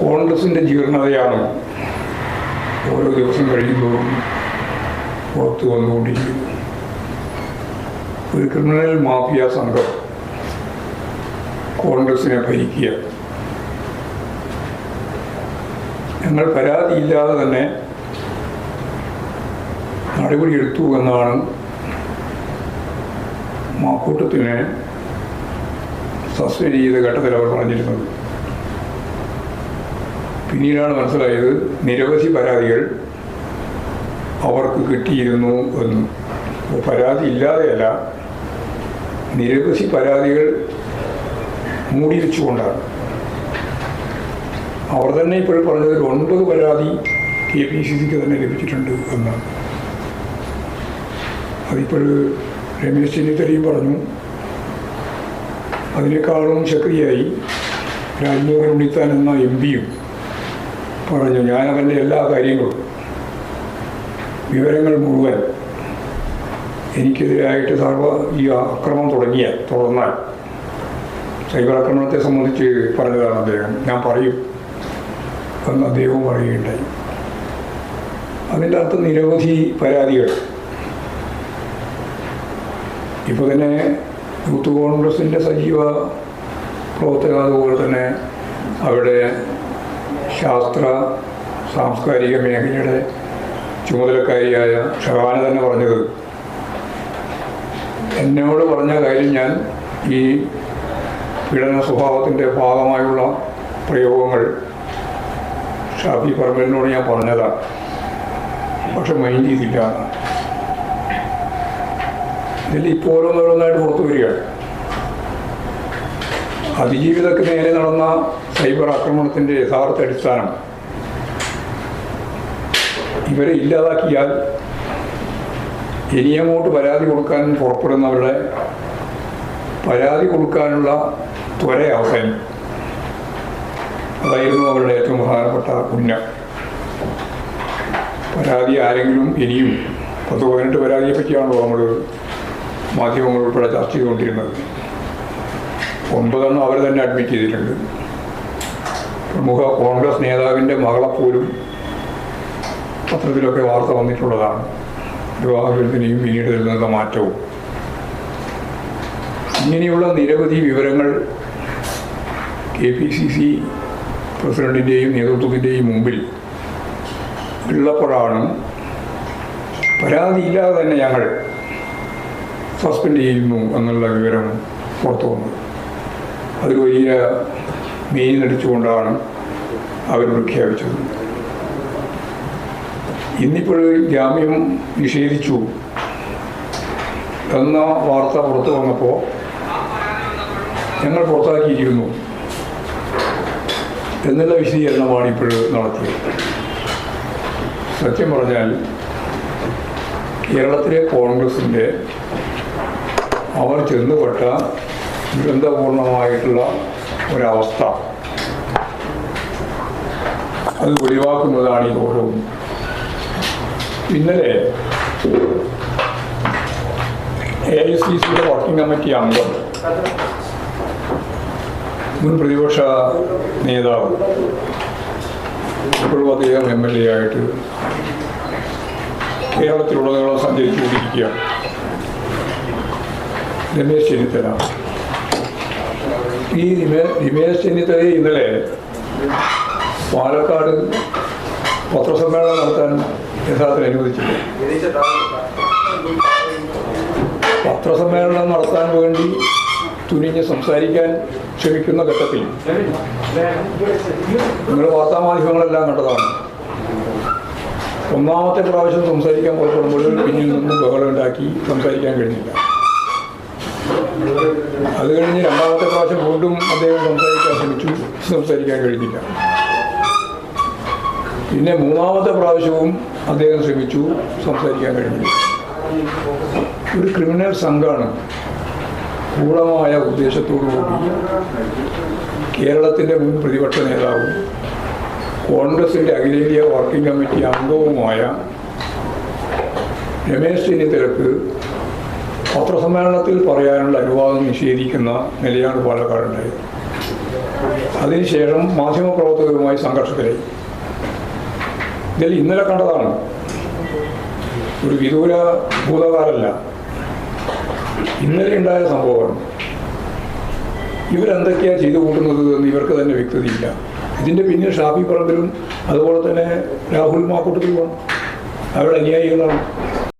കോൺഗ്രസിന്റെ ജീർണതയാണ് ഓരോ ദിവസം കഴിയുമ്പോഴും പുറത്തു വന്നുകൊണ്ടിരിക്കുന്നു ഒരു ക്രിമിനൽ മാഫിയ സംഘം കോൺഗ്രസിനെ ഭരിക്കുക. ഞങ്ങൾ പരാതിയില്ലാതെ തന്നെ നടപടിയെടുത്തു എന്നാണ് മാക്കൂട്ടത്തിനെ സസ്പെൻഡ് ചെയ്ത ഘട്ടത്തിൽ അവർ പറഞ്ഞിരുന്നത്. പിന്നീടാണ് മനസ്സിലായത് നിരവധി പരാതികൾ അവർക്ക് കിട്ടിയിരുന്നു എന്ന്. പരാതി ഇല്ലാതെയല്ല നിരവധി പരാതികൾ മൂടി വെച്ചുകൊണ്ടാണ്. അവർ തന്നെ ഇപ്പോൾ പറഞ്ഞതിൽ ഒൻപത് പരാതി കെ പി സി സിക്ക് തന്നെ ലഭിച്ചിട്ടുണ്ട് എന്നാണ്. അതിപ്പോൾ രമേശ് ചെന്നിത്തലയും പറഞ്ഞു അതിനേക്കാളും ശക്തിയായി രാജ്മോഹൻ ഉണ്ണിത്താൻ എന്ന എം പിയും പറഞ്ഞു ഞാൻ അവന്റെ എല്ലാ കാര്യങ്ങളും വിവരങ്ങൾ മുഴുവൻ എനിക്കെതിരായിട്ട് സർവ ഈ അക്രമം തുടങ്ങിയ തുടർന്നാൽ സൈബർ ആക്രമണത്തെ സംബന്ധിച്ച് പറഞ്ഞതാണ് അദ്ദേഹം. ഞാൻ പറയും എന്ന് അദ്ദേഹവും പറയുകയുണ്ടായി. അതിന്റെ അകത്ത് നിരവധി പരാതികൾ. ഇപ്പോൾ തന്നെ യൂത്ത് കോൺഗ്രസിന്റെ സജീവ പ്രവർത്തക അതുപോലെ തന്നെ അവിടെ ശാസ്ത്ര സാംസ്കാരിക മേഖലയുടെ ചുമതലക്കാരിയായ ഷഹാന തന്നെ പറഞ്ഞത്. എന്നോട് പറഞ്ഞ കാര്യം ഞാൻ ഈ പീഡന സ്വഭാവത്തിന്റെ ഭാഗമായുള്ള പ്രയോഗങ്ങൾ ഷാഫി പറമ്പലിനോട് ഞാൻ പറഞ്ഞതാണ് പക്ഷെ മൈൻഡ് ചെയ്തില്ല. ഇതിൽ ഇപ്പോൾ ഓരോന്നോരോന്നായിട്ട് പുറത്തു വരികയാണ് അതിജീവിതക്ക് നേരെ നടന്ന സൈബർ ആക്രമണത്തിന്റെ യഥാർത്ഥ അടിസ്ഥാനം. ഇവരെ ഇല്ലാതാക്കിയാൽ ഇനിയങ്ങോട്ട് പരാതി കൊടുക്കാൻ പുറപ്പെടുന്നവരുടെ പരാതി കൊടുക്കാനുള്ള ത്വര അവസരം അതായിരുന്നു അവരുടെ ഏറ്റവും പ്രധാനപ്പെട്ട ഉന്നം പരാതി ആരെങ്കിലും ഇനിയും പത്ത് പതിനെട്ട് പരാതിയെ പറ്റിയാണല്ലോ നമ്മൾ മാധ്യമങ്ങൾ ഉൾപ്പെടെ ചർച്ച ചെയ്തുകൊണ്ടിരുന്നത്. ഒൻപതെണ്ണം അവർ തന്നെ അഡ്മിറ്റ് ചെയ്തിട്ടുണ്ട്. പ്രമുഖ കോൺഗ്രസ് നേതാവിന്റെ മകളെപ്പോലും പത്രത്തിലൊക്കെ വാർത്ത വന്നിട്ടുള്ളതാണ്. വിവാഹത്തിനെയും പിന്നീട് വരുന്ന മാറ്റവും. ഇങ്ങനെയുള്ള നിരവധി വിവരങ്ങൾ കെ പി സി സി പ്രസിഡന്റിന്റെയും നേതൃത്വത്തിന്റെയും മുമ്പിൽ ഉള്ളപ്പോഴാണ് പരാതിയില്ലാതെ തന്നെ ഞങ്ങൾ സസ്പെൻഡ് ചെയ്യുന്നു എന്നുള്ള വിവരം പുറത്തു വന്നത്. അതിൽ വലിയ മീൻ അടിച്ചുകൊണ്ടാണ് അവർ പ്രഖ്യാപിച്ചത്. ഇന്നിപ്പോൾ ജാമ്യം നിഷേധിച്ചു എന്ന വാർത്ത പുറത്തു വന്നപ്പോൾ ഞങ്ങൾ പുറത്താക്കിയിരിക്കുന്നു എന്നുള്ള വിശദീകരണമാണ് ഇപ്പോൾ നടത്തിയത്. സത്യം പറഞ്ഞാൽ കേരളത്തിലെ കോൺഗ്രസിന്റെ അവർ ചെന്നുപെട്ട ദുരന്തപൂർണമായിട്ടുള്ള ഒരവസ്ഥ. അത് ഒഴിവാക്കുന്നതാണ് ഈ ഓരോ ഇന്നലെ എ ഐ സി സിയുടെ വർക്കിംഗ് കമ്മിറ്റി അംഗം മുൻ പ്രതിപക്ഷ നേതാവ് ഇപ്പോഴും അദ്ദേഹം എം എൽ എ ആയിട്ട് കേരളത്തിലുടനീളം സഞ്ചരിച്ചുകൊണ്ടിരിക്കുകയാണ്. രമേശ് ചെന്നിത്തല. ഈ രമേ- രമേശ് ചെന്നിത്തലയെ ഇന്നലെ പാലക്കാട് പത്രസമ്മേളനം നടത്താൻ യഥാർത്ഥത്തിൽ അനുവദിച്ചില്ല. പത്രസമ്മേളനം നടത്താൻ വേണ്ടി തുനിഞ്ഞ് സംസാരിക്കാൻ ശ്രമിക്കുന്ന ഘട്ടത്തിൽ നിങ്ങൾ വാർത്താമാധ്യമങ്ങളെല്ലാം കണ്ടതാണ്. ഒന്നാമത്തെ പ്രാവശ്യം സംസാരിക്കാൻ പുറപ്പെടുമ്പോൾ പിന്നിൽ നിന്നും ബഹളം ഉണ്ടാക്കി സംസാരിക്കാൻ കഴിഞ്ഞില്ല. അത് കഴിഞ്ഞ് രണ്ടാമത്തെ പ്രാവശ്യം വീണ്ടും അദ്ദേഹം സംസാരിക്കാൻ ശ്രമിച്ചു. സംസാരിക്കാൻ കഴിഞ്ഞില്ല. പിന്നെ മൂന്നാമത്തെ പ്രാവശ്യവും അദ്ദേഹം ശ്രമിച്ചു. സംസാരിക്കാൻ കഴിഞ്ഞില്ല. ഒരു ക്രിമിനൽ സംഘമാണ് പൂർണമായ ഉദ്ദേശത്തോടുകൂടി കേരളത്തിന്റെ മുൻ പ്രതിപക്ഷ നേതാവും കോൺഗ്രസിന്റെ അഖിലേന്ത്യാ വർക്കിംഗ് കമ്മിറ്റി അംഗവുമായ രമേശ് ചെന്നിത്തലക്ക് പത്രസമ്മേളനത്തിൽ പറയാനുള്ള അനുവാദം നിഷേധിക്കുന്ന നിലയാണ് പാലക്കാടുണ്ടായത് അതിനുശേഷം മാധ്യമപ്രവർത്തകരുമായി സംഘർഷത്തിലായി. ഇതിൽ ഇന്നലെ കണ്ടതാണ്. ഒരു വിദൂര ഭൂതകാലല്ല ഇന്നലെ ഉണ്ടായ സംഭവമാണ്. ഇവരെന്തൊക്കെയാണ് ചെയ്തു കൂട്ടുന്നത് എന്ന് ഇവർക്ക് തന്നെ വ്യക്തതയില്ല. ഇതിന്റെ പിന്നിൽ ഷാഫി പറമ്പിലും അതുപോലെ തന്നെ രാഹുൽ മാക്കൂട്ടത്തിലുമാണ്. അവരുടെ അനുയായികളാണ്